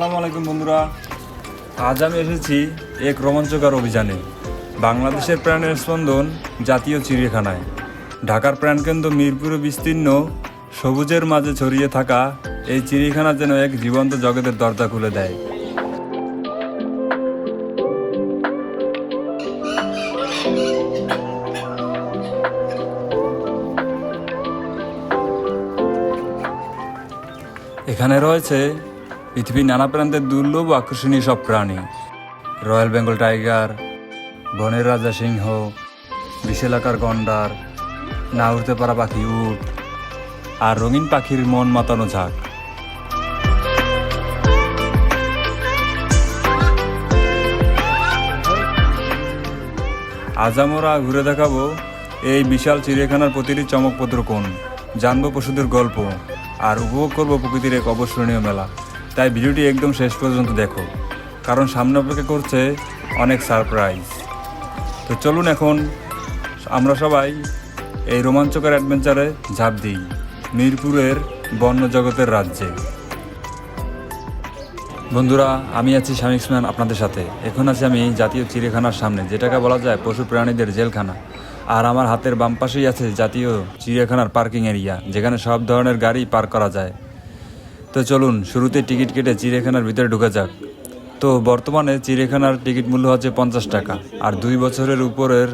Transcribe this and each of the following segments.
আসসালামু আলাইকুম বন্ধুরা। আজ আমি এসেছি এক রোমাঞ্চকর অভিযানে। বাংলাদেশের প্রাণের স্পন্দন জাতীয় চিড়িয়াখানায়। ঢাকার প্রাণকেন্দ্র মিরপুরে বিস্তীর্ণ, সবুজের মাঝে ছড়িয়ে থাকা এই চিড়িয়াখানা যেন এক জীবন্ত জগতের দরজা খুলে দেয়। এখানে রয়েছে পৃথিবীর নানা প্রান্তের দুর্লভ আকর্ষণীয় সব প্রাণী। রয়্যাল বেঙ্গল টাইগার, বনের রাজা সিংহ, বিশালাকার গন্ডার, না উড়তে পারা পাখি উট, আর রঙিন পাখির মন মাতানো ঝাঁক। আজ আমরা ঘুরে দেখাবো এই বিশাল চিড়িয়াখানার প্রতিটি চমকপত্র কোন জানব পশুদের গল্প আর উপভোগ করব প্রকৃতির এক অবস্মরণীয় মেলা। তাই ভিডিওটি একদম শেষ পর্যন্ত দেখো, কারণ সামনে অপেক্ষা করছে অনেক সারপ্রাইজ তো চলুন এখন আমরা সবাই এই রোমাঞ্চকর অ্যাডভেঞ্চারে ঝাঁপ দিই, মিরপুরের বন্য জগতের রাজ্যে। বন্ধুরা, আমি আছি শামিক ম্যান আপনাদের সাথে। এখন আছি আমি জাতীয় চিড়িয়াখানার সামনে, যেটাকে বলা যায় পশু প্রাণীদের জেলখানা। আর আমার হাতের বাম পাশেই আছে জাতীয় চিড়িয়াখানার পার্কিং এরিয়া যেখানে সব ধরনের গাড়ি পার্ক করা যায়। তো চলুন, শুরুতে টিকিট কেটে চিড়িয়াখানার ভিতরে ঢুকে যাক। তো বর্তমানে চিড়িয়াখানার টিকিট মূল্য হচ্ছে পঞ্চাশ টাকা, আর দুই বছরের উপরের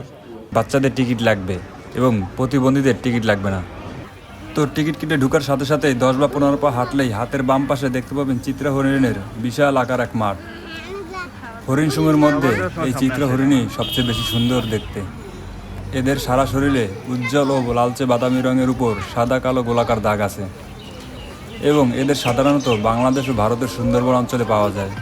বাচ্চাদের টিকিট লাগবে এবং প্রতিবন্ধীদের টিকিট লাগবে না। তো টিকিট কেটে ঢুকার সাথে সাথে দশ বা পনেরো পা হাঁটলেই হাতের বাম পাশে দেখতে পাবেন চিত্রা হরিণের বিশাল আকার এক মাঠ। হরিণ সমূহের মধ্যে এই চিত্র হরিণই সবচেয়ে বেশি সুন্দর দেখতে। এদের সারা শরীরে উজ্জ্বল ও লালচে বাদামি রঙের উপর সাদা কালো গোলাকার দাগ আছে। এবং এদের সাধারণত বাংলাদেশ ও ভারতের সুন্দরবন অঞ্চলে পাওয়া যায়।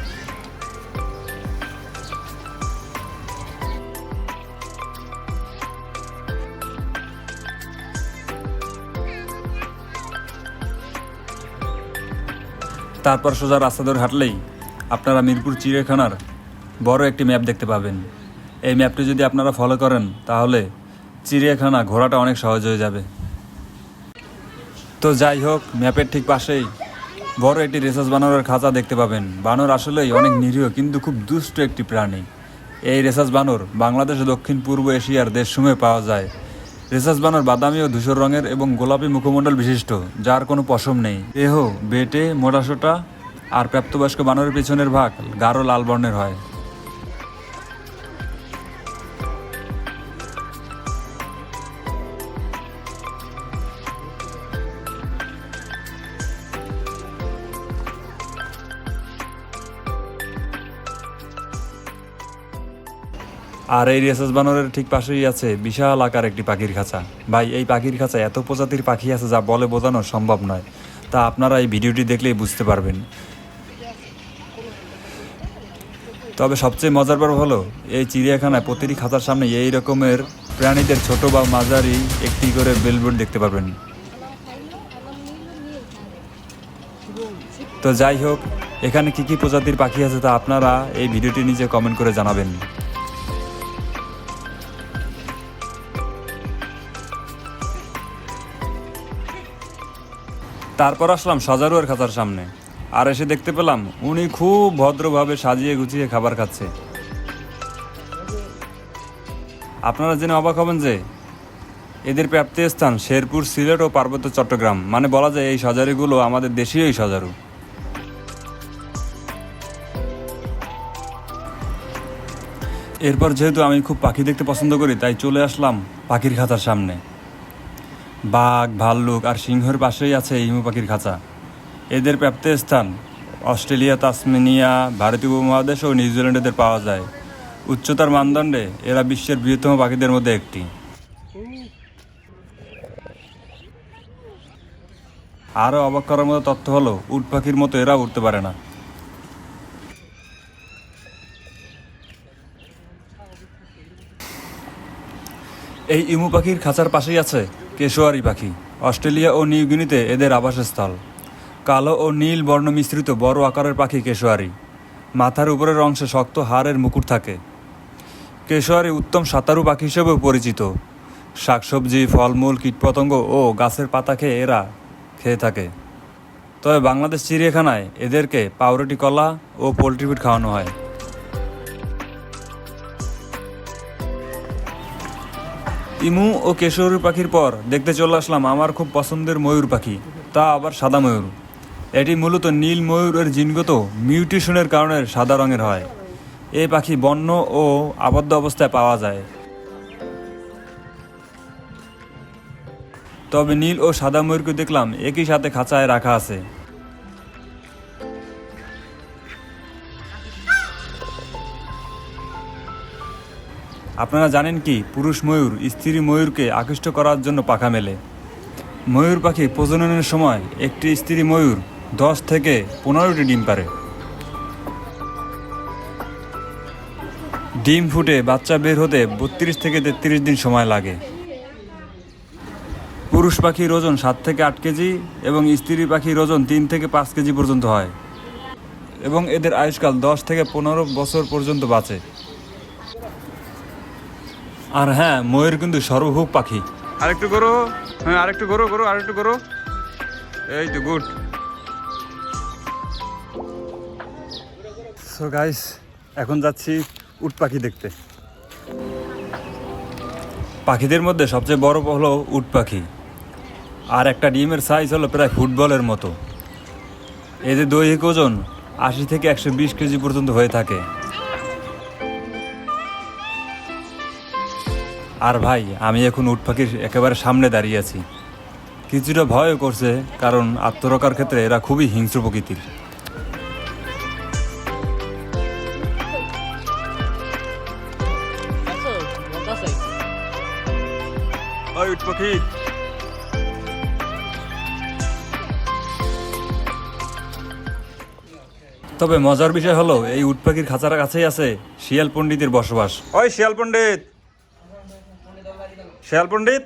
তারপর সোজা রাস্তা ধরে হাঁটলেই আপনারা মিরপুর চিড়িয়াখানার বড় একটি ম্যাপ দেখতে পাবেন। এই ম্যাপটি যদি আপনারা ফলো করেন, তাহলে চিড়িয়াখানা ঘোরাটা অনেক সহজ হয়ে যাবে। তো যাই হোক, ম্যাপের ঠিক পাশেই বড় একটি রেসাস বানরের খাঁচা দেখতে পাবেন। বানর আসলেই অনেক নিরীহ, কিন্তু খুব দুষ্ট একটি প্রাণী। এই রেসাস বানর বাংলাদেশ, দক্ষিণ, পূর্ব এশিয়ার দেশসমূহে পাওয়া যায়। রেসাস বানর বাদামি ও ধূসর রঙের এবং গোলাপি মুখমণ্ডল বিশিষ্ট, যার কোনো পশম নেই। দেহ, বেটে মোটাসোটা আর প্রাপ্তবয়স্ক বানরের পিছনের ভাগ গাঢ় লাল বর্ণের হয়। আর এই রেসাস বানরের ঠিক পাশেই আছে বিশাল আকার একটি পাখির খাঁচা। ভাই, এই পাখির খাঁচা এত প্রজাতির পাখি আছে যা বলে বোঝানো সম্ভব নয়। তা আপনারা এই ভিডিওটি দেখলেই বুঝতে পারবেন। তবে সবচেয়ে মজার ব্যাপার হলো, এই চিড়িয়াখানায় প্রতিটি খাঁচার সামনে এই রকমের প্রাণীদের ছোট বা মাঝারি একটি করে বেলবোর্ড দেখতে পারবেন। তো যাই হোক, এখানে কি কি প্রজাতির পাখি আছে তা আপনারা এই ভিডিওটি নিচে কমেন্ট করে জানাবেন। তারপর আসলাম সাজারুয়ার খাতার সামনে। আর এসে দেখতে পেলাম উনি খুব ভদ্রভাবে সাজিয়ে গুছিয়ে খাবার খাচ্ছে। আপনারা জেনে অবাক হবেন যে এদের প্রাপ্তি স্থান শেরপুর, সিলেট ও পার্বত্য চট্টগ্রাম। মানে বলা যায় এই সাজারিগুলো আমাদের দেশীয়ই সাজারু। এরপর যেহেতু আমি খুব পাখি দেখতে পছন্দ করি, তাই চলে আসলাম পাখির খাতার সামনে। বাঘ, ভাল্লুক আর সিংহের পাশেই আছে ইমু পাখির খাঁচা। এদের প্রাপ্ত স্থান অস্ট্রেলিয়া, তাসমেনিয়া, ভারতীয় উপমহাদেশ ও নিউজিল্যান্ড এদের পাওয়া যায়। উচ্চতার মানদণ্ডে এরা বিশ্বের বৃহত্তম পাখিদের মধ্যে একটি। আরও অবাক করার মতো তথ্য হলো, উট পাখির মতো এরা উঠতে পারে না। এই ইমু পাখির খাঁচার পাশেই আছে কেশোয়ারি পাখি, অস্ট্রেলিয়া ও নিউগিনিতে এদের আবাসস্থল। কালো ও নীল বর্ণ মিশ্রিত বড় আকারের পাখি কেশোয়ারি। মাথার উপরের অংশে শক্ত হাড়ের মুকুট থাকে। কেশোয়ারি উত্তম সাঁতারু পাখি হিসেবেও পরিচিত। শাকসবজি, ফলমূল, কীটপতঙ্গ ও গাছের পাতা খেয়ে এরা খেয়ে থাকে। তবে বাংলাদেশ চিড়িয়াখানায় এদেরকে পাউরুটি কলা ও পোলট্রি ফিড খাওয়ানো হয়। ইমু ও কেশরী পাখির পর দেখতে চলে আসলাম আমার খুব পছন্দের ময়ূর পাখি, তা আবার সাদা ময়ূর। এটি মূলত নীল ময়ূরের জিনগত মিউটেশনের কারণে সাদা রঙের হয়। এই পাখি বন্য ও আবদ্ধ অবস্থায় পাওয়া যায়। তবে নীল ও সাদা ময়ূরকে দেখলাম একই সাথে খাঁচায় রাখা আছে। আপনারা জানেন কি, পুরুষ ময়ূর স্ত্রী ময়ূরকে আকৃষ্ট করার জন্য পাখা মেলে। ময়ূর পাখি প্রজননের সময় একটি স্ত্রী ময়ূর দশ থেকে পনেরোটি ডিম পারে ডিম ফুটে বাচ্চা বের হতে বত্রিশ থেকে তেত্রিশ দিন সময় লাগে। পুরুষ পাখির ওজন সাত থেকে আট কেজি এবং স্ত্রী পাখির ওজন তিন থেকে পাঁচ কেজি পর্যন্ত হয় এবং এদের আয়ুষ্কাল দশ থেকে পনেরো বছর পর্যন্ত বাঁচে। আর হ্যাঁ ময়ূর কিন্তু সর্বভোগ পাখি। আরেকটু করো। হ্যাঁ আরেকটু করো করো আরেকটু করো। এই তো গুড। সো গাইস এখন যাচ্ছি উট পাখি দেখতে। পাখিদের মধ্যে সবচেয়ে বড় হলো উট পাখি। আর একটা ডিমের সাইজ হলো প্রায় ফুটবলের মতো। এদের দৈহিক ওজন আশি থেকে একশো বিশ কেজি পর্যন্ত হয়ে থাকে। আর ভাই আমি এখন উট পাখির একেবারে সামনে দাঁড়িয়ে আছি। কিছুটা ভয়ও করছে কারণ আত্মরক্ষার ক্ষেত্রে এরা খুবই হিংস্র প্রকৃতির। উট পাখি। তবে মজার বিষয় হলো এই উট পাখির খাঁচার কাছেই আছে শিয়াল পণ্ডিতের বসবাস। ওই শিয়াল পণ্ডিত। শিয়াল পণ্ডিত?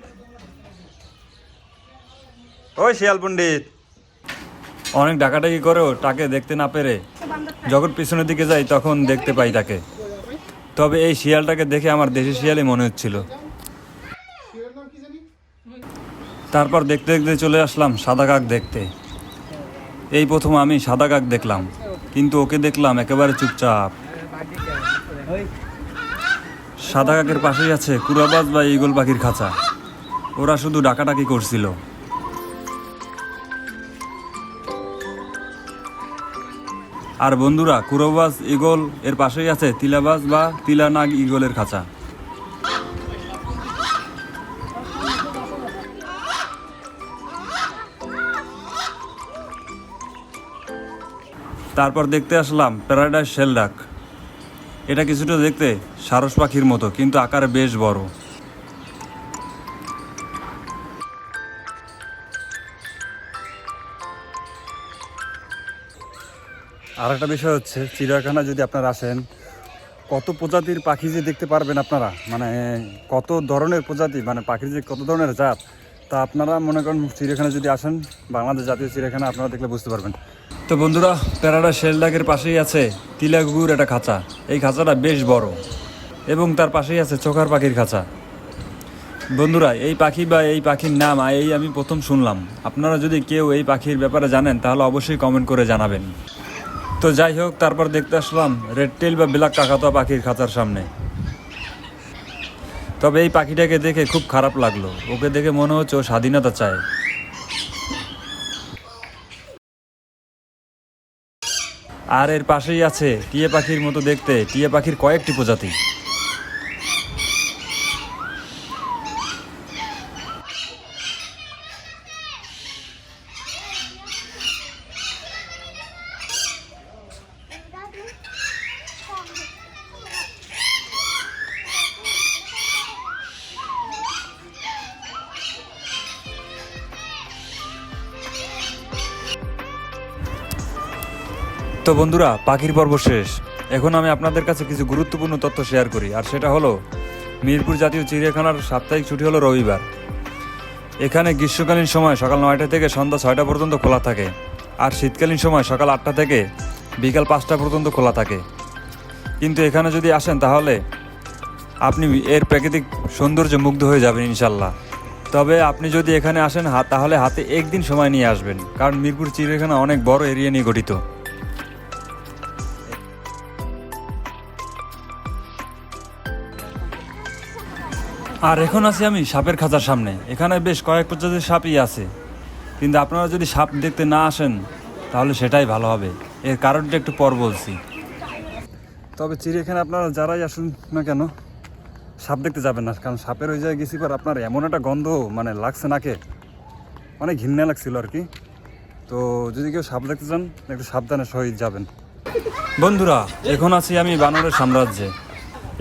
ওই শিয়াল পণ্ডিত। অনেক ডাকাডাকি করেও তাকে দেখতে না পেরে যখন পিছনের দিকে যাই তখন দেখতে পাই তাকে। তবে এই শিয়ালটাকে দেখে আমার দেশি শিয়ালই মনে হচ্ছিল। তারপর দেখতে দেখতে চলে আসলাম সাদা কাক দেখতে। এই প্রথম আমি সাদা কাক দেখলাম, কিন্তু ওকে দেখলাম একেবারে চুপচাপ। সাদা কাকের পাশেই আছে কুরাবাজ বা ইগল পাখির খাঁচা। ওরা শুধু ডাকাডাকি করছিল। আর বন্ধুরা, কুরবাজ ইগল এর পাশেই আছে তিলাবাজ বা তিলানাগ ইগলের খাঁচা। তারপর দেখতে আসলাম প্যারাডাইস শেলডাক। এটা কিছুটা দেখতে সারস পাখির মতো, কিন্তু আকারে বেশ বড়। আর একটা বিষয় হচ্ছে চিড়িয়াখানা যদি আপনারা আসেন, কত প্রজাতির পাখি যে দেখতে পারবেন আপনারা? মানে কত ধরনের প্রজাতি? মানে পাখির যে কত ধরনের জাত? তা আপনারা মনে করেন চিড়িয়াখানা যদি আসেন, বাংলাদেশ জাতীয় চিড়িয়াখানা আপনারা দেখলে বুঝতে পারবেন। তো বন্ধুরা, প্যারাডা শেলডাকের পাশেই আছে তিলাগুর একটা খাঁচা। এই খাঁচাটা বেশ বড় এবং তার পাশেই আছে চোখার পাখির খাঁচা। বন্ধুরা, এই পাখি বা এই পাখির নাম এই আমি প্রথম শুনলাম। আপনারা যদি কেউ এই পাখির ব্যাপারে জানেন, তাহলে অবশ্যই কমেন্ট করে জানাবেন। তো যাই হোক, তারপর দেখতে আসলাম রেড টেল বা ব্ল্যাক কাকাতুয়া পাখির খাঁচার সামনে। তবে এই পাখিটাকে দেখে খুব খারাপ লাগল। ওকে দেখে মনে হচ্ছে ও স্বাধীনতা চায়। আর এর পাশেই আছে টিয়া পাখির মতো দেখতে। টিয়া পাখির কয়েকটি প্রজাতি। তো বন্ধুরা, পাখির পর্ব শেষ। এখন আমি আপনাদের কাছে কিছু গুরুত্বপূর্ণ তথ্য শেয়ার করি, আর সেটা হলো, মিরপুর জাতীয় চিড়িয়াখানার সাপ্তাহিক ছুটি হলো রবিবার। এখানে গ্রীষ্মকালীন সময় সকাল নয়টা থেকে সন্ধ্যা ছয়টা পর্যন্ত খোলা থাকে, আর শীতকালীন সময় সকাল আটটা থেকে বিকাল পাঁচটা পর্যন্ত খোলা থাকে। কিন্তু এখানে যদি আসেন, তাহলে আপনি এর প্রাকৃতিক সৌন্দর্যে মুগ্ধ হয়ে যাবেন ইনশাল্লাহ তবে আপনি যদি এখানে আসেন তাহলে হাতে একদিন সময় নিয়ে আসবেন, কারণ মিরপুর চিড়িয়াখানা অনেক বড় এরিয়া নিয়ে গঠিত। আর এখন আছি আমি সাপের খাঁচার সামনে। এখানে বেশ কয়েক প্রজাতির সাপই আছে। কিন্তু আপনারা যদি সাপ দেখতে না আসেন, তাহলে সেটাই ভালো হবে। এর কারণটা একটু পর বলছি। তবে চিড়িয়াখানা আপনারা যারাই আসুন না কেন, সাপ দেখতে যাবেন না। কারণ সাপের ওই জায়গায় গেছি পর আপনার এমন একটা গন্ধ মানে লাগছে নাকে। অনেক ঘৃণা লাগছিল আর কি। তো যদি কেউ সাপ দেখতে চান, একটু সাবধানে সহিত যাবেন। বন্ধুরা, এখন আছি আমি বানরের সাম্রাজ্যে।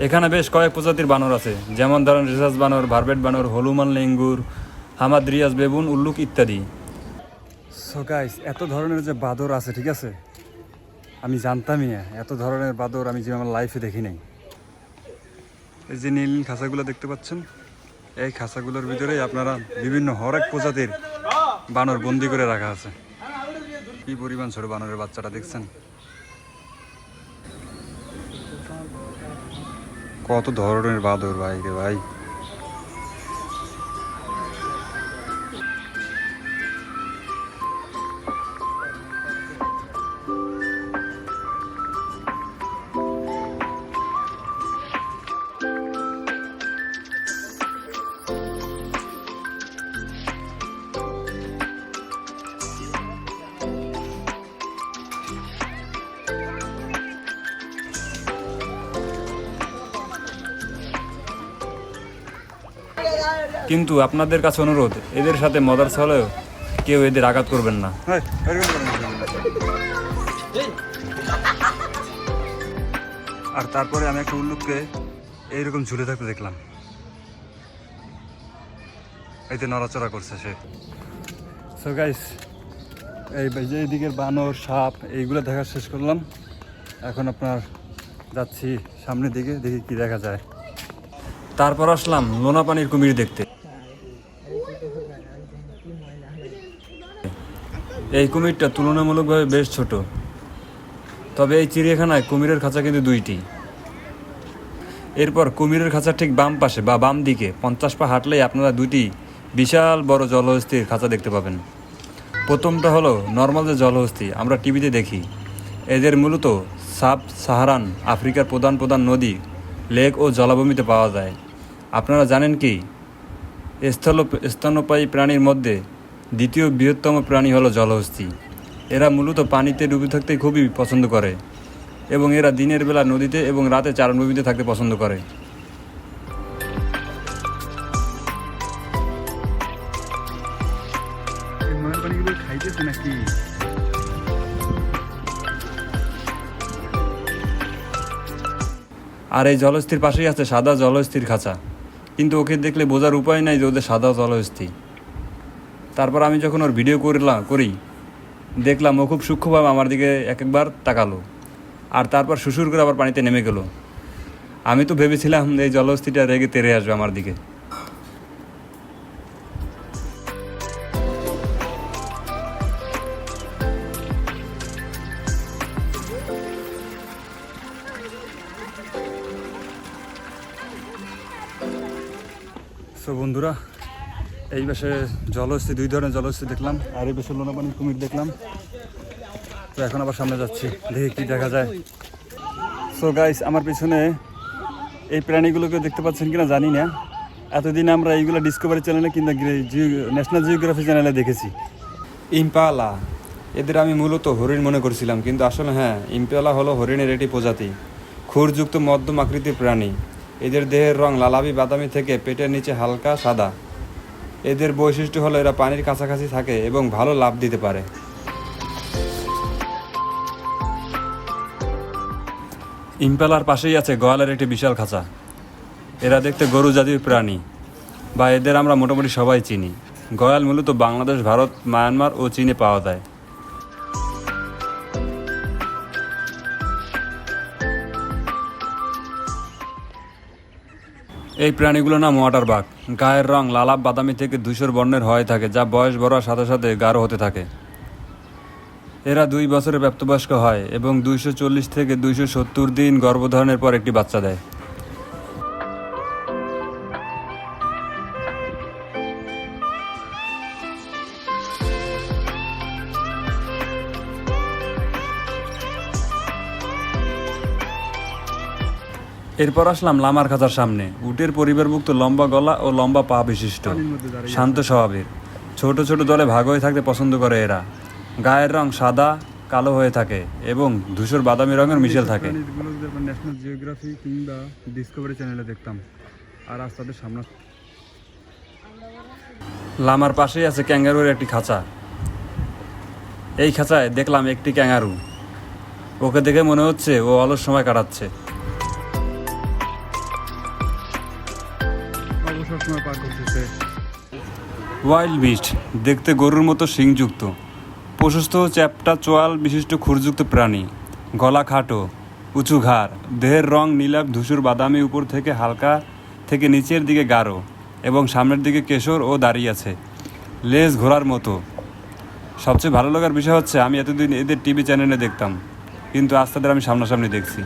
এখানে বেশ কয়েক প্রজাতির বানর আছে। যেমন ধরেন রিসার্চ বানর, ভারবেট বানর, হলুমান লেঙ্গুর, হামাদ রিয়াজ বেবুন, উল্লুক ইত্যাদি। সো গাইস এত ধরনের যে বাদর আছে, ঠিক আছে? আমি জানতামই না, এত ধরনের বাদর আমি যে আমার লাইফে দেখি নাই। এই যে নীল খাঁচাগুলো দেখতে পাচ্ছেন? এই খাঁচাগুলোর ভিতরেই আপনারা বিভিন্ন হরেক প্রজাতির বানর বন্দি করে রাখা আছে। কি পরিমাণ ছোট বানরের বাচ্চাটা দেখছেন? কত ধরনের বাদর ভাই রে ভাই। কিন্তু আপনাদের কাছে অনুরোধ এদের সাথে মদার হলেও কেউ এদের আঘাত করবেন না। আর তারপরে আমি একটা উল্লুককে এইরকম ঝুলে থাকতে দেখলাম। এতে নড়াচড়া করছে সে। সো গাইস এই যে এইদিকের বানর সাপ এইগুলো দেখা শেষ করলাম। এখন আপনার যাচ্ছি সামনের দিকে দেখি কি দেখা যায়। তারপর আসলাম লোনা পানির কুমির দেখতে। এই কুমিরটা তুলনামূলকভাবে বেশ ছোট। তবে এই চিড়িয়াখানায় কুমিরের খাঁচা কিন্তু দুইটি। এরপর কুমিরের খাঁচার ঠিক বাম পাশে বা বাম দিকে পঞ্চাশ পা হাঁটলেই আপনারা দুইটি বিশাল বড় জলহস্তির খাঁচা দেখতে পাবেন। প্রথমটা হলো নর্মাল যে জলহস্তি, আমরা টিভিতে দেখি। এদের মূলত সাব সাহারান, আফ্রিকার প্রধান প্রধান নদী, লেক ও জলাভূমিতে পাওয়া যায়। আপনারা জানেন কি? স্থল স্তন্যপায়ী প্রাণীর মধ্যে দ্বিতীয় বৃহত্তম প্রাণী হলো জলহস্তি। এরা মূলত পানিতে ডুবে থাকতে খুবই পছন্দ করে এবং এরা দিনের বেলা নদীতে এবং রাতে চারণভূমিতে থাকতে পছন্দ করে। খাইতেছে নাকি? আর এই জলস্থির পাশেই আছে সাদা জলস্থির খাঁচা। কিন্তু ওকে দেখলে বোঝার উপায় নাই যে ওদের সাদা জলস্থি তারপর আমি যখন ওর ভিডিও করলাম করি, দেখলাম ও খুব সূক্ষ্মভাবে আমার দিকে এক একবার তাকালো। আর তারপর শ্বশুর করে আবার পানিতে নেমে গেল। আমি তো ভেবেছিলাম এই জলস্থিটা রেগে তেরে আসবে আমার দিকে। পাশে জলহস্তি দুই ধরনের জলহস্তি দেখলাম। আর এই পাশে লোনাপানি কুমির দেখলাম। তো এখন আবার সামনে যাচ্ছি, দেখি কি দেখা যায়। সো গাইস আমার পিছনে এই প্রাণীগুলোকে দেখতে পাচ্ছেন কিনা জানি না। এতদিন আমরা এইগুলো ডিসকভারি চ্যানেলে কিংবা ন্যাশনাল জিওগ্রাফি চ্যানেলে দেখেছি। ইম্পালা এদের আমি মূলত হরিণ মনে করছিলাম, কিন্তু আসলে হ্যাঁ ইম্পালা হলো হরিণের একটি প্রজাতি। খুরযুক্ত মধ্যম আকৃতির প্রাণী। এদের দেহের রং লালাবি বাদামি থেকে পেটের নিচে হালকা সাদা। এদের বৈশিষ্ট্য হলো এরা পানির কাছাকাছি থাকে এবং ভালো লাভ দিতে পারে। ইম্পালার পাশেই আছে গোয়ালের একটি বিশাল খাঁচা। এরা দেখতে গরু জাতির প্রাণী। বা এদের আমরা মোটামুটি সবাই চিনি। গয়াল মূলত বাংলাদেশ, ভারত, মায়ানমার ও চীনে পাওয়া যায়। এই প্রাণীগুলোর নাম ওয়াটার বাঘ। গায়ের রং লালাব বাদামি থেকে ধূসর বর্ণের হয়ে থাকে, যা বয়স বড়ার সাথে সাথে গাঢ় হতে থাকে। এরা দুই বছরে প্রাপ্তবয়স্ক হয় এবং দুইশো চল্লিশ থেকে দুইশো সত্তর দিন গর্ভধারণের পর একটি বাচ্চা দেয়। এরপর আসলাম লামার খাঁচার সামনে। উটের পরিবারভুক্ত লম্বা গলা ও লম্বা পা বিশিষ্ট। শান্ত স্বভাবের। ছোট ছোট দলে ভাগ হয়ে থাকতে পছন্দ করে এরা। গায়ের রং সাদা, কালো হয়ে থাকে এবং ধূসর বাদামি রঙের মিশেল থাকে। ন্যাশনাল জিওগ্রাফি কিংবা ডিসকভারি চ্যানেলে দেখতাম আর আজ তাদের সামনে লামার পাশেই আছে ক্যাঙ্গারুর একটি খাঁচা। এই খাঁচায় দেখলাম একটি ক্যাঙ্গারু। ওকে দেখে মনে হচ্ছে ও অলস সময় কাটাচ্ছে। ওয়াইল্ড বিস্ট, দেখতে গরুর মতো শিংযুক্ত। প্রশস্ত চ্যাপটা চোয়াল বিশিষ্ট খুরযুক্ত প্রাণী। গলা খাটো, উঁচু ঘাড়, দেহের রং নীলাভ ধূসর বাদামি উপর থেকে হালকা, থেকে নিচের দিকে গাঢ় এবং সামনের দিকে কেশর ও দাঁড়িয়ে আছে। লেজ ঘোড়ার মতো। সবচেয়ে ভালো লাগার বিষয় হচ্ছে, আমি এতদিন এদের টিভি চ্যানেলে দেখতাম, কিন্তু আজ তাদের আমি সামনাসামনি দেখছি।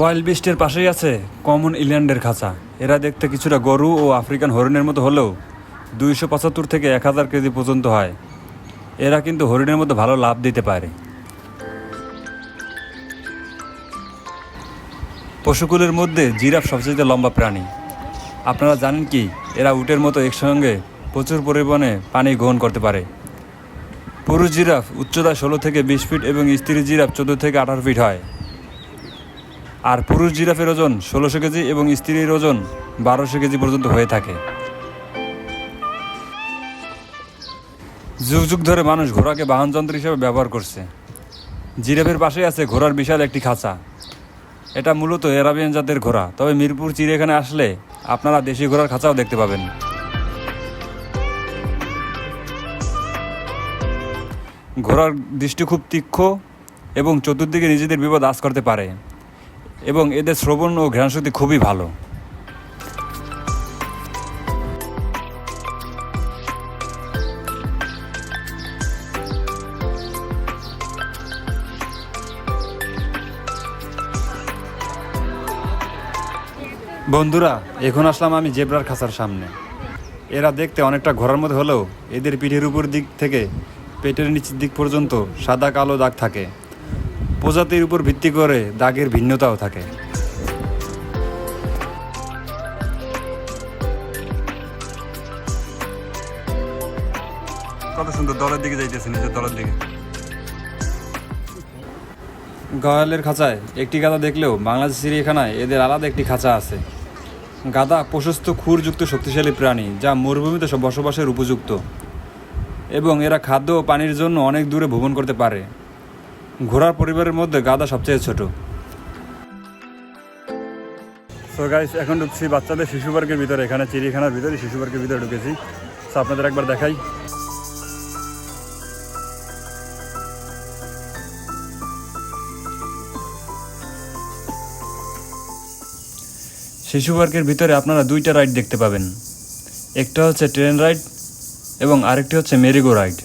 ওয়াইল্ড বিস্টের পাশেই আছে কমন ইল্যান্ডের খাঁচা। এরা দেখতে কিছুটা গরু ও আফ্রিকান হরিণের মতো হলেও দুইশো পঁচাত্তর থেকে এক হাজার কেজি পর্যন্ত হয়। এরা কিন্তু হরিণের মতো ভালো লাভ দিতে পারে। পশুকুলের মধ্যে জিরাফ সবচেয়ে লম্বা প্রাণী। আপনারা জানেন কি, এরা উটের মতো একসঙ্গে প্রচুর পরিমাণে পানি গ্রহণ করতে পারে। পুরুষ জিরাফ উচ্চতা ষোলো থেকে বিশ ফিট এবং স্ত্রী জিরাফ চোদ্দ থেকে আঠারো ফিট হয়। আর পুরুষ জিরাফের ওজন ষোলোশো কেজি এবং স্ত্রীর ওজন বারোশো কেজি পর্যন্ত হয়ে থাকে। যুগ যুগ ধরে মানুষ ঘোড়াকে বাহন যন্ত্র হিসেবে ব্যবহার করছে। জিরাফের পাশে আছে ঘোড়ার বিশাল একটি খাঁচা। এটা মূলত এরাবিয়ান জাতের ঘোড়া, তবে মিরপুর চিড়িয়াখানে আসলে আপনারা দেশি ঘোড়ার খাঁচাও দেখতে পাবেন। ঘোড়ার দৃষ্টি খুব তীক্ষ্ণ এবং চতুর্দিকে নিজেদের বিপদ আশ করতে পারে। এবং এদের শ্রবণ ও ঘ্রাণশক্তি খুবই ভালো। বন্ধুরা, এখন আসলাম আমি জেব্রার খাঁচার সামনে। এরা দেখতে অনেকটা ঘোড়ার মধ্যে হলেও এদের পিঠের উপর দিক থেকে পেটের নিচের দিক পর্যন্ত সাদা কালো দাগ থাকে। প্রজাতির উপর ভিত্তি করে দাগের ভিন্নতাও থাকে। কত সুন্দর দলের দিকে যাইতেছে নিজের দলের দিকে। গয়ালের খাঁচায় একটি গাদা দেখলেও বাংলাদেশ চিড়িয়াখানায় এদের আলাদা একটি খাঁচা আছে। গাদা প্রশস্ত খুরযুক্ত শক্তিশালী প্রাণী যা মরুভূমিতে বসবাসের উপযুক্ত। এবং এরা খাদ্য ও পানির জন্য অনেক দূরে ভ্রমণ করতে পারে। ঘোড়ার পরিবারের মধ্যে গাদা সবচেয়ে ছোট। সো গাইস এখন ঢুকছি বাচ্চাদের শিশু পার্কের ভিতরে। এখানে চিড়িয়াখানার ভিতরে শিশু পার্কের ভিতরে ঢুকেছি। সো আপনাদের একবার দেখাই। শিশু পার্কের ভিতরে আপনারা দুইটা রাইড দেখতে পাবেন। একটা হচ্ছে ট্রেন রাইড এবং আরেকটি হচ্ছে মেরিগো রাইড।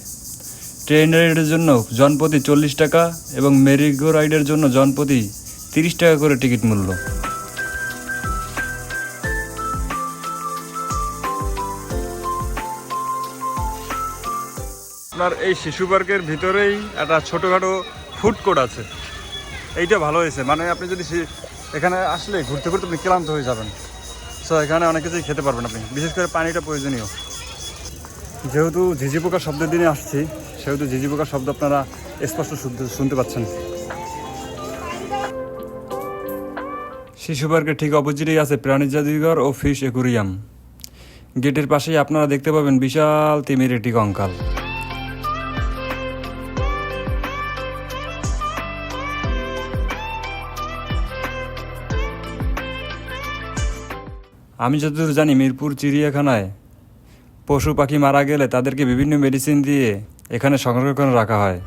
ট্রেন রাইডের জন্য জনপ্রতি চল্লিশ টাকা এবং মেরিগো রাইডের জন্য জনপ্রতি তিরিশ টাকা করে টিকিট মূল্য। আপনার এই শিশু পার্কের ভিতরেই একটা ছোটোখাটো ফুড কোর্ট আছে। এইটা ভালো হয়েছে। মানে আপনি যদি এখানে আসলে ঘুরতে ঘুরতে আপনি ক্লান্ত হয়ে যাবেন। সো এখানে অনেক কিছুই খেতে পারবেন আপনি। বিশেষ করে পানিটা প্রয়োজনীয়। যেহেতু ঝিঝি পোকার শব্দের দিনে আসছি সেহেতু ঝিঝি পোকার শব্দ আপনারা স্পষ্ট শুনতে- শুনতে পাচ্ছেন। শিশু পার্কের ঠিক অপোজিটেই আছে প্রাণী জাদুঘর ও ফিশ অ্যাকুরিয়াম গেটের পাশেই আপনারা দেখতে পাবেন বিশাল তিমির একটি কঙ্কাল। আমি যতদূর জানি মিরপুর, চিড়িয়াখানায় পশু পাখি মারা গেলে তাদেরকে বিভিন্ন মেডিসিন দিয়ে এখানে সংরক্ষণ রাখা হয়।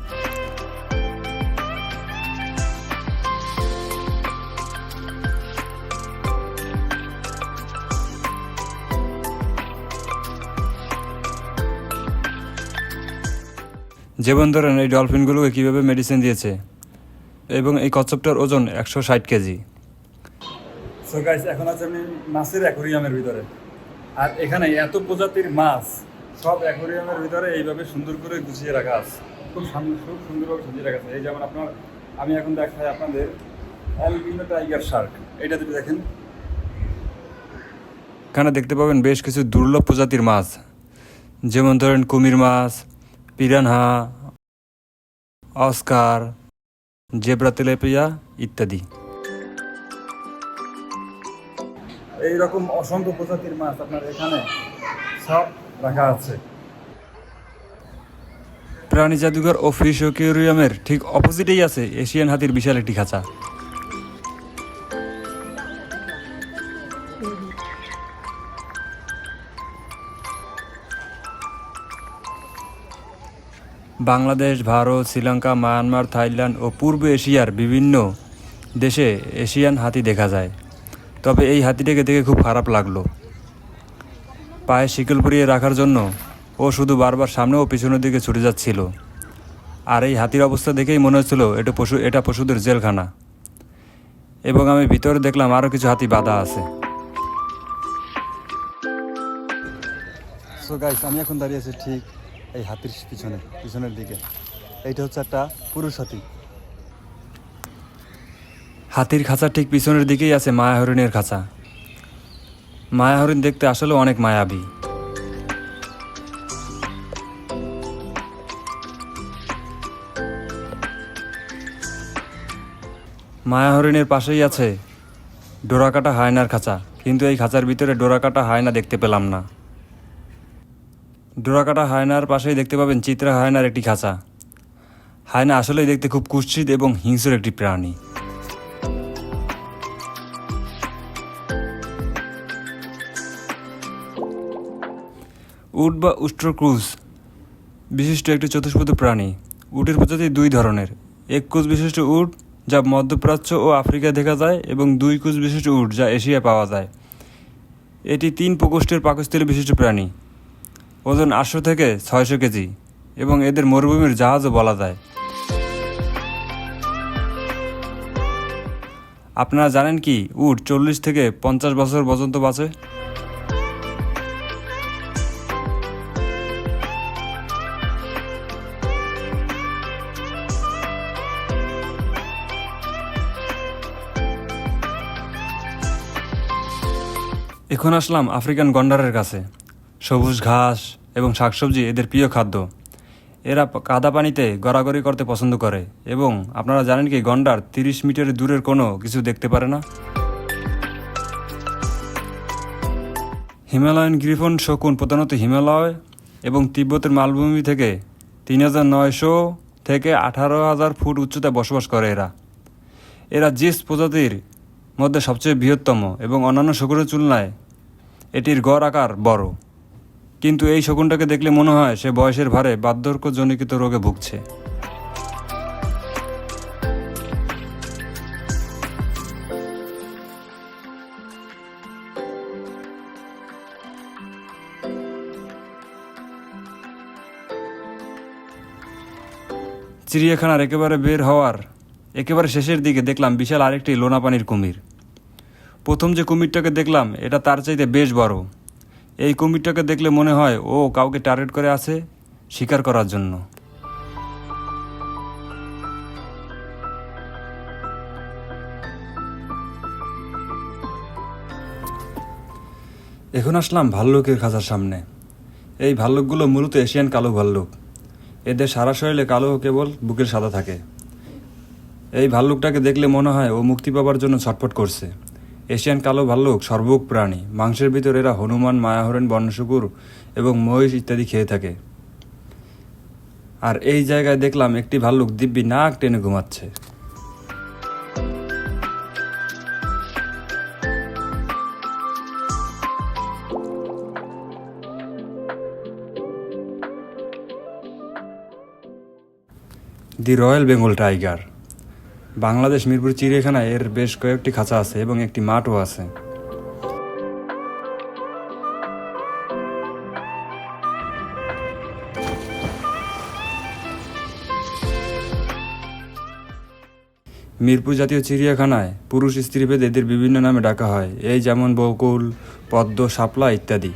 যেমন ধরেন এই ডলফিনগুলোকে কীভাবে মেডিসিন দিয়েছে? এবং এই কচ্ছপটার ওজন একশো ষাট কেজি। এখন আছে আমি মাছের অ্যাকোরিয়ামের ভিতরে। আর এখানে এত প্রজাতির মাছ সব অ্যাকোরিয়ামের ভিতরে এইভাবে সুন্দর করে গুছিয়ে রাখা আছে। খুব খুব সুন্দরভাবে সাজিয়ে রাখা আছে। এই যেমন আপনার আমি এখন দেখাই আপনাদের অ্যালবিনো টাইগার শার্ক। এটা যদি দেখেন। এখানে দেখতে পাবেন বেশ কিছু দুর্লভ প্রজাতির মাছ। যেমন ধরেন কুমির মাছ পিরানহা অস্কার জেব্রা তেলেপিয়া ইত্যাদি। এইরকম অসংখ্য প্রজাতির মাছ আপনার এখানে। সব রাখা আছে। প্রাণী জাদুঘর ও ফিশ অ্যাকুয়ারিয়ামের ঠিক অপোজিটেই আছে এশিয়ান হাতির বিশাল একটি খাঁচা। বাংলাদেশ, ভারত, শ্রীলঙ্কা, মায়ানমার, থাইল্যান্ড ও পূর্ব এশিয়ার বিভিন্ন দেশে এশিয়ান হাতি দেখা যায়। তবে এই হাতিটাকে দেখে খুব খারাপ লাগল। পায়ে শিকল পরিয়ে রাখার জন্য ও শুধু বারবার সামনে ও পিছনের দিকে ছুটে যাচ্ছিল। আর এই হাতির অবস্থা দেখেই মনে হচ্ছিল এটা পশু এটা পশুদের জেলখানা। এবং আমি ভিতরে দেখলাম আরও কিছু হাতি বাঁধা আছে। সো গাইস আমি এখন দাঁড়িয়ে আছি ঠিক এই হাতির পিছনে পিছনের দিকে। এইটা হচ্ছে একটা পুরুষ হাতি। হাতির খাঁচা ঠিক পিছনের দিকেই আছে মায়া হরিণের খাঁচা। মায়া হরিণ দেখতে আসলে অনেক মায়াবী। মায়া হরিণের পাশেই আছে ডোরাকাটা হায়নার খাঁচা, কিন্তু এই খাঁচার ভিতরে ডোরাকাটা হায়না দেখতে পেলাম না। ডোরাকাটা হায়নার পাশেই দেখতে পাবেন চিত্রা হায়নার একটি খাঁচা। হায়না আসলেই দেখতে খুব কুৎসিত এবং হিংস্র একটি প্রাণী। উট বা উষ্ট্রক্রুজ বিশিষ্ট একটি চতুষ্পদ প্রাণী। উটের প্রজাতি দুই ধরনের। এক কুচ বিশিষ্ট উট, যা মধ্যপ্রাচ্য ও আফ্রিকায় দেখা যায়, এবং দুই কুচ বিশিষ্ট উট, যা এশিয়ায় পাওয়া যায়। এটি তিন প্রকোষ্ঠের পাকস্থলী বিশিষ্ট প্রাণী। ওজন আটশো থেকে ছয়শো কেজি, এবং এদের মরুভূমির জাহাজও বলা যায়। আপনারা জানেন কি, উট চল্লিশ থেকে পঞ্চাশ বছর পর্যন্ত বাঁচে? এখন আসলাম আফ্রিকান গন্ডারের কাছে। সবুজ ঘাস এবং শাকসবজি এদের প্রিয় খাদ্য। এরা কাদা পানিতে গড়াগড়ি করতে পছন্দ করে এবং আপনারা জানেন কি গন্ডার তিরিশ মিটার দূরের কোনো কিছু দেখতে পারে না? হিমালয়ান গ্রিফন শকুন প্রধানত হিমালয় এবং তিব্বতের মালভূমি থেকে তিন হাজার নয়শো থেকে আঠারো হাজার ফুট উচ্চতায় বসবাস করে এরা। এরা জিস প্রজাতির মধ্যে সবচেয়ে বৃহত্তম এবং অন্যান্য শকুনের তুলনায় এটির গড় আকার বড়। কিন্তু এই শকুনটাকে দেখলে মনে হয় সে বয়সের ভারে বার্ধক্যজনিত রোগে ভুগছে। চিড়িয়াখানার একেবারে বের হওয়ার, একেবারে শেষের দিকে দেখলাম বিশাল আরেকটি লোনাপানির কুমির। প্রথম যে কুমিরটাকে দেখলাম, এটা তার চাইতে বেশ বড়। এই কুমিরটাকে দেখলে মনে হয়, ও কাউকে টার্গেট করে আছে শিকার করার জন্য। এখন আসলাম ভাল্লুকের খাঁচার সামনে। এই ভাল্লুকগুলো মূলত এশিয়ান কালো ভাল্লুক। এদের সারা শরীরে কালো কেবল বুকের সাদা থাকে। এই ভাল্লুকটাকে দেখলে মনে হয় ও মুক্তি পাবার জন্য ছটফট করছে। এশিয়ান কালো ভাল্লুক, সর্বক প্রাণী। মাংসের ভিতর এরা হনুমান মায়াহরেন বর্ণশুকুর এবং মহিষ ইত্যাদি খেয়ে থাকে। আর এই জায়গায় দেখলাম একটি ভাল্লুক দিব্যি নাক টেনে ঘুমাচ্ছে। The royal Bengal tiger. Bangladesh Mirpur চিড়িয়াখানায় এর বেশ কয়েকটি খাঁচা আছে এবং একটি মাঠও আছে। মিরপুর জাতীয় চিড়িয়াখানায় পুরুষ স্ত্রী ভেদে এদের বিভিন্ন নামে ডাকা হয়। এই যেমন বকুল, পদ্ম, শাপলা ইত্যাদি।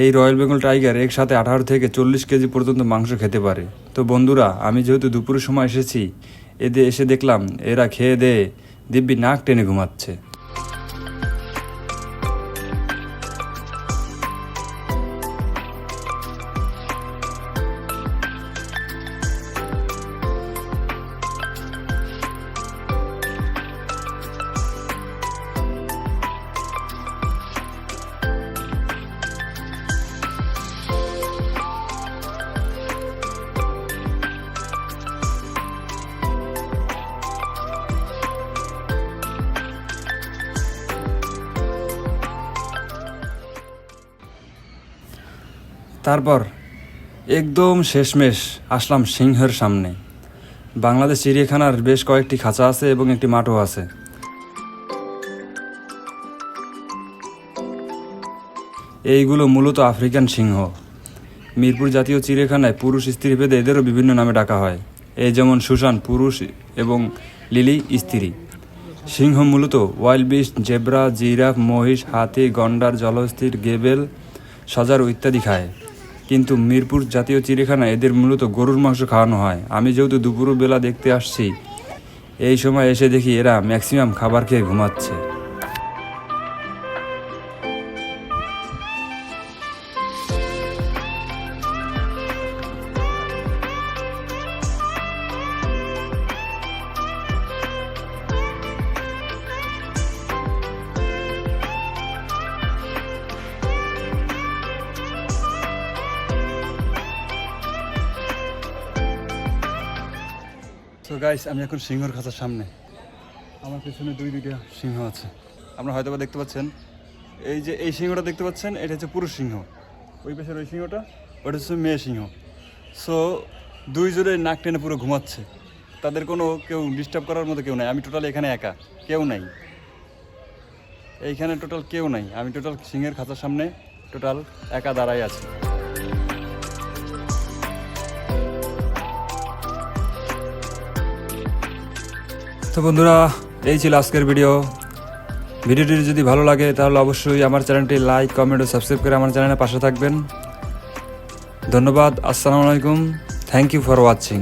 এই রয়্যাল বেঙ্গল টাইগার একসাথে আঠারো থেকে চল্লিশ কেজি পর্যন্ত মাংস খেতে পারে। তো বন্ধুরা, আমি যেহেতু দুপুরের সময় এসেছি এদের এসে দেখলাম, এরা খেয়ে দেয়ে দিব্যি নাক টেনে ঘুমাচ্ছে। তারপর একদম শেষমেশ আসলাম সিংহের সামনে। বাংলাদেশ চিড়িয়াখানার বেশ কয়েকটি খাঁচা আছে এবং একটি মাঠও আছে। এইগুলো মূলত আফ্রিকান সিংহ। মিরপুর জাতীয় চিড়িয়াখানায় পুরুষ স্ত্রী ভেদে এদেরও বিভিন্ন নামে ডাকা হয়। এই যেমন সুশান পুরুষ এবং লিলি স্ত্রী। সিংহ মূলত ওয়াইল্ড বিস্ট, জেব্রা, জিরাফ, মহিষ, হাতি, গন্ডার, জলস্থির, গেবেল, সজারু ইত্যাদি খায়। কিন্তু মিরপুর জাতীয় চিড়িয়াখানা এদের মূলত গরুর মাংস খাওয়ানো হয়। আমি যেহেতু দুপুরবেলা দেখতে আসছি, এই সময় এসে দেখি এরা ম্যাক্সিমাম খাবার খেয়ে ঘুমাচ্ছে। তো গাইস আমি এখন সিংহর খাঁচার সামনে। আমার পেছনে দুই দুইটা সিংহ আছে। আপনারা হয়তো দেখতে পাচ্ছেন, এই যে এই সিংহটা দেখতে পাচ্ছেন, এটা হচ্ছে পুরুষ সিংহ। ওই পেছনের ওই সিংহটা, ওটা হচ্ছে মেয়ে সিংহ। সো দুই জোরে নাক টেনে পুরো ঘুমাচ্ছে। তাদের কোনো কেউ ডিস্টার্ব করার মতো কেউ নাই। আমি টোটাল এখানে একা, কেউ নাই। এইখানে টোটাল কেউ নাই। আমি টোটাল সিংহের খাঁচার সামনে টোটাল একা দাঁড়াই আছি। তো বন্ধুরা, এই ছিল আজকের ভিডিও ভিডিওটি যদি ভালো লাগে, তাহলে অবশ্যই আমার চ্যানেলটি লাইক কমেন্ট ও সাবস্ক্রাইব করে আমার চ্যানেলে পাশে থাকবেন। ধন্যবাদ, আসসালামু আলাইকুম। Thank you for watching